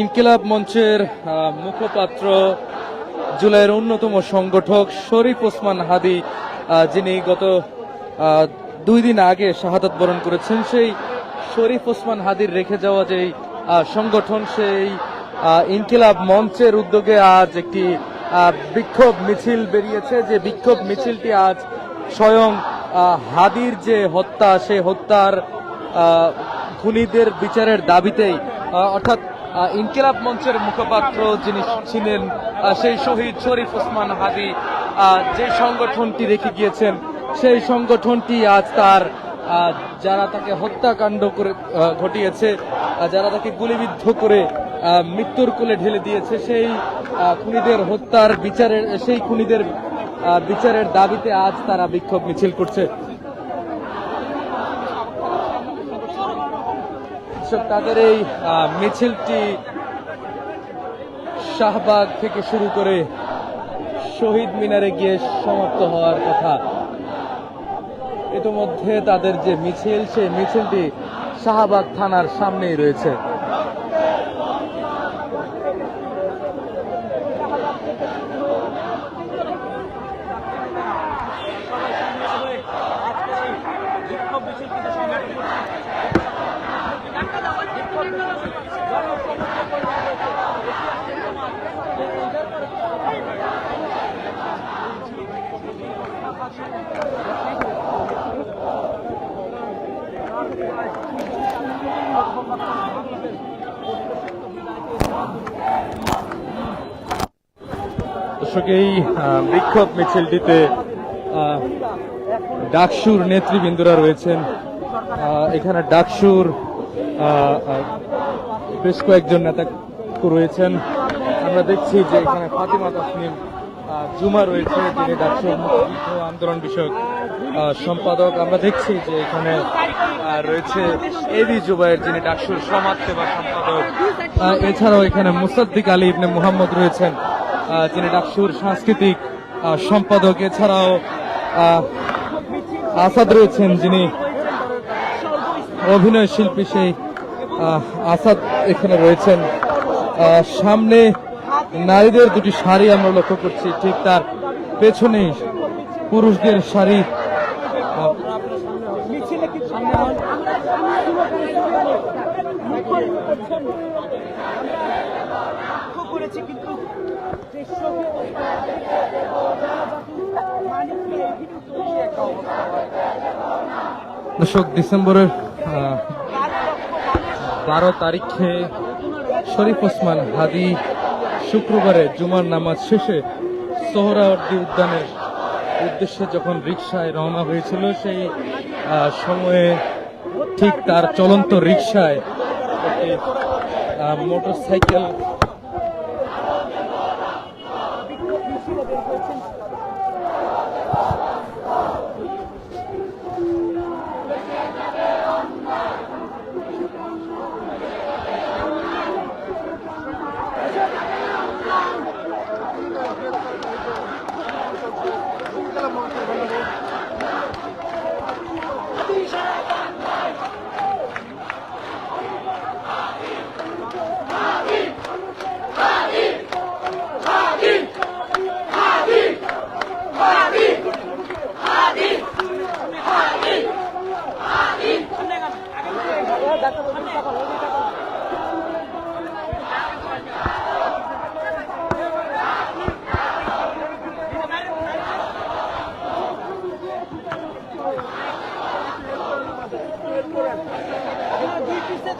ইনকিলাব মঞ্চের মুখপাত্র, জুলাইয়ের অন্যতম সংগঠক শরীফ ওসমান হাদি যিনি গত দুই দিন আগে শাহাদত বরণ করেছেন, সেই শরীফ ওসমান হাদির রেখে যাওয়া যেই সংগঠন, সেই ইনকিলাব মঞ্চের উদ্যোগে আজ একটি বিক্ষোভ মিছিল বেরিয়েছে, যে বিক্ষোভ মিছিলটি আজ স্বয়ং হাদির যে হত্যা, সেই হত্যার আহ, খুনিদের বিচারের দাবিতেই অর্থাৎ ইনকিলাব মঞ্চের মুখপাত্র যিনি ছিলেন সেই শহীদ শরীফ ওসমান হাদি যে সংগঠনটি রেখে গিয়েছেন সেই সংগঠনটি আজ তার যারা তাকে হত্যাকাণ্ড করে ঘটিয়েছে যারা তাকে গুলিবিদ্ধ করে মৃত্যুর কোলে ঢেলে দিয়েছে সেই খুনিদের হত্যার বিচারের সেই খুনিদের বিচারের দাবিতে আজ তারা বিক্ষোভ মিছিল করছে। দর্শক, তাদের এই মিছিলটি শাহবাগ থেকে শুরু করে শহীদ মিনারে গিয়ে সমাপ্ত হওয়ার কথা। ইতিমধ্যে তাদের যে মিছিল সেই মিছিলটি শাহবাগ থানার সামনেই রয়েছে। দর্শক, এই বিক্ষোভ মিছিলটিতে ডাকসুর নেতৃবৃন্দরা রয়েছেন। এখানে ডাকসুর বেশ কয়েকজন নেতা রয়েছেন। আমরা দেখছি যে এখানে ফাতিমা তাসনিম জুমা রয়েছে, যিনি ডাকসুর মুক্তিযুদ্ধ আন্দোলন বিষয়ক সম্পাদক। আমরা দেখছি যে এখানে রয়েছে এবি জুবাইর, যিনি ডাকসুর সমাজ সেবা সম্পাদক। এছাড়াও এখানে মুসাদ্দিক আলী ইবনে মুহাম্মদ রয়েছেন যিনি ডাকসুর সাংস্কৃতিক সম্পাদক। এছাড়াও আসাদ রয়েছেন, যিনি অভিনয় শিল্পী। সেই আসাদ এখানে রয়েছেন। সামনে নারীদের দুটি শাড়ি আমরা লক্ষ্য করছি, ঠিক তার পেছনেই পুরুষদের শাড়ি। দর্শক, ডিসেম্বরের বারো তারিখে শরীফ ওসমান হাদি শুক্রবারে জুমার নামাজ শেষে সোহরাওয়ার্দী উদ্যানের উদ্দেশ্যে যখন রিক্সায় রওনা হয়েছিল, সেই সময়ে ঠিক তার চলন্ত রিক্সায় একটি motor Come on, come on.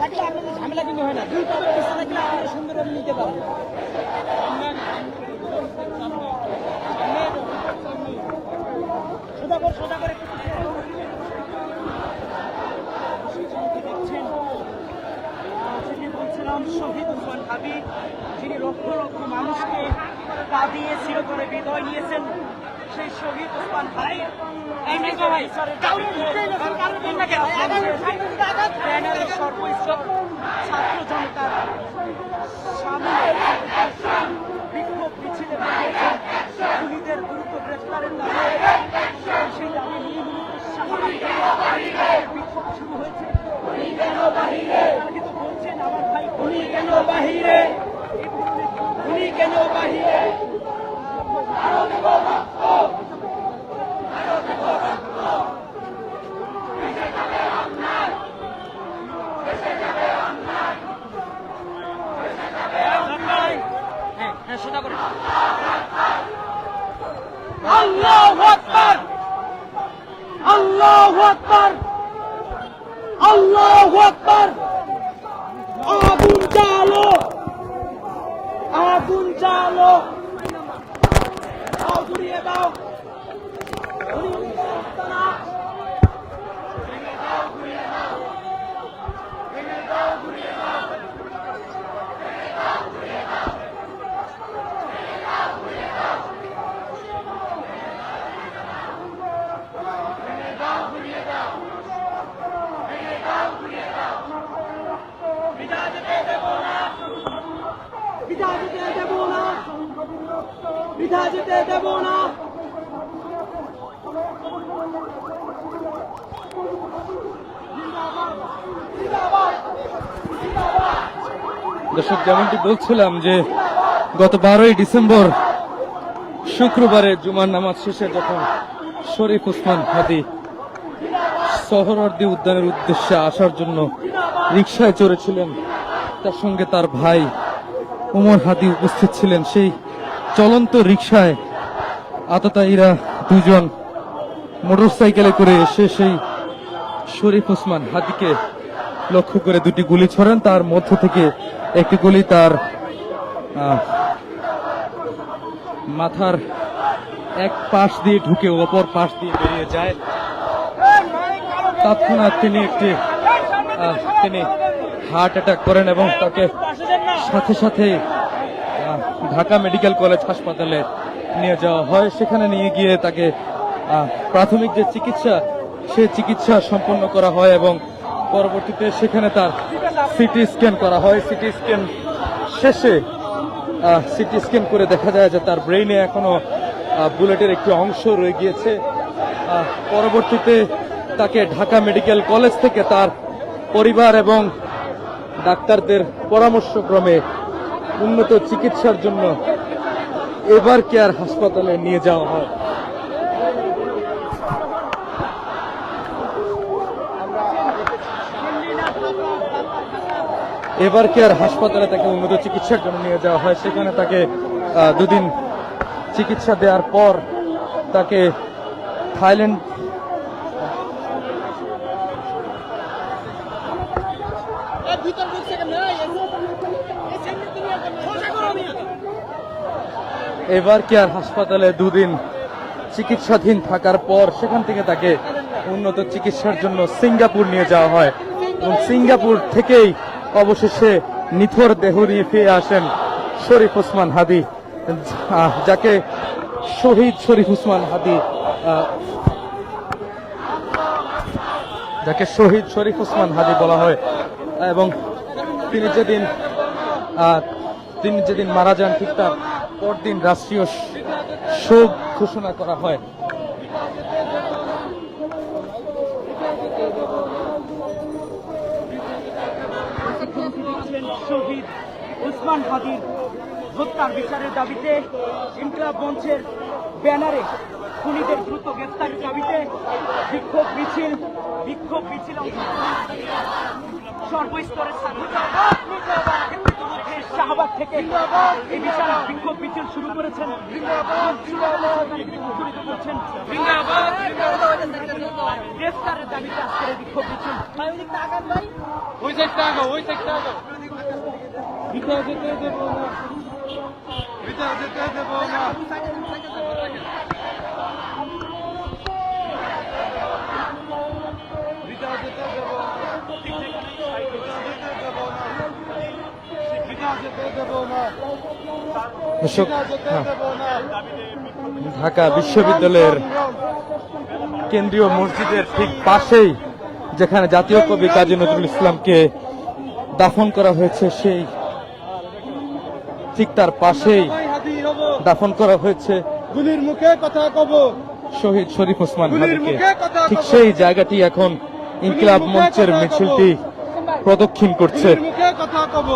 থাকলে আপনাদের ঝামেলা কিন্তু হয় না। দুই পিসে থাকলে আপনারা সুন্দরভাবে নিতে পারবেন সোজা করে সোজা করে দেখছেন বলছিলাম, শহীদ হাবি, যিনি লক্ষ লক্ষ মানুষকে কাঁদিয়ে চিরতরে বিদায় নিয়েছেন সেই শহীদ ওসমান ভাই সর্বোচ্চ ছাত্র জনতার সামনে বিক্ষোভ মিছিলে খুনিদের দ্রুত গ্রেফতারের দাবি সেই দাবি নিয়ে মূলত স্বাভাবিক বিক্ষোভ শুরু হয়েছে কেন তারা কিন্তু বলছেন আমার ভাই খুনি কেন বাহিরে খুনি কেন বাহিরে হ্যাঁ হ্যাঁ সোজা করে আল্লাহু আকবার! আল্লাহু আকবার! আল্লাহু আকবার! আগুন চালো আগুন চালো দাও। যেতে দর্শক, যেমনটি বলছিলাম যে গত বারোই ডিসেম্বর শুক্রবারে জুমার নামাজ শেষে যখন শরীফ উসমান হাদি সহরর্দি উদ্যানের উদ্দেশ্যে আসার জন্য রিক্সায় চড়েছিলেন, তার সঙ্গে তার ভাই উমর হাদি উপস্থিত ছিলেন, সেই চলন্ত রিক্সায় আততায়ীরা দুজন মোটরসাইকেলে করে এসে সেই শরীফ ওসমান হাদিকে লক্ষ্য করে দুটি গুলি ছড়েন। তার মধ্য থেকে একটি গুলি তার মাথার এক পাশ দিয়ে ঢুকে অপর পাশ দিয়ে বেরিয়ে যায়। তৎক্ষণাৎ তিনি একটি তিনি হার্ট অ্যাটাক করেন এবং তাকে সাথে সাথে ঢাকা মেডিকেল কলেজ হাসপাতালে নিয়ে যাওয়া হয়। সেখানে নিয়ে গিয়ে তাকে প্রাথমিক যে চিকিৎসা, সে চিকিৎসা সম্পন্ন করা হয় এবং পরবর্তীতে সেখানে তার সিটি স্ক্যান করা হয়। সিটি স্ক্যান শেষে সিটি স্ক্যান করে দেখা যায় যে তার ব্রেইনে এখনও বুলেটের একটি অংশ রয়ে গিয়েছে। পরবর্তীতে তাকে ঢাকা মেডিকেল কলেজ থেকে তার পরিবার এবং ডাক্তারদের পরামর্শক্রমে উন্নত চিকিৎসার জন্য এবার কেয়ার হাসপাতালে নিয়ে যাওয়া হয়? এবার কেয়ার হাসপাতালে তাকে উন্নত চিকিৎসার জন্য নিয়ে যাওয়া হয়? সেখানে তাকে দুদিন চিকিৎসা দেওয়ার পর তাকে থাইল্যান্ড এবার কেয়ার হাসপাতালে দুদিন চিকিৎসাধীন থাকার পর সেখান থেকে তাকে উন্নত চিকিৎসার জন্য সিঙ্গাপুর নিয়ে যাওয়া হয়। এবং সিঙ্গাপুর থেকেই অবশেষে নিথর দেহ নিয়ে ফিরে আসেন শরীফ ওসমান হাদি। যাকে শহীদ শরীফ ওসমান হাদি যাকে শহীদ শরীফ ওসমান হাদি বলা হয়। এবং তিনি যেদিন তিনি যেদিন মারা যান ঠিক তার পরদিন রাষ্ট্রীয় শোক ঘোষণা করা হয়। শহীদ উসমান হাদির হত্যার বিচারের দাবিতে ইনকলাব মঞ্চের ব্যানারে খুনিদের দ্রুত গ্রেফতারের দাবিতে বিক্ষোভ মিছিল বিক্ষোভ মিছিল সর্বস্তরের শাহবাগ থেকে এই বিশাল বিক্ষোভ মিছিল শুরু করেছেন। বিক্ষোভ মিছিল বিটা যেতে দেবো না বিটা যেতে দেবো না বিটা যেতে দেবো না দর্শক বিটা যেতে হ্যাঁ, দেবো না ঢাকা বিশ্ববিদ্যালয়ের কেন্দ্রীয় মসজিদের ঠিক পাশেই যেখানে জাতীয় কবি কাজী নজরুল ইসলামকে দাফন করা হয়েছে সেই ঠিক তার পাশেই দাফন করা হয়েছে গুলির মুখে কথা কব শহীদ শরীফ ওসমান হাদিকে ঠিক সেই জায়গাটি এখন ইনকিলাব মঞ্চের মিছিলটি প্রদক্ষিণ করছে। কথা কব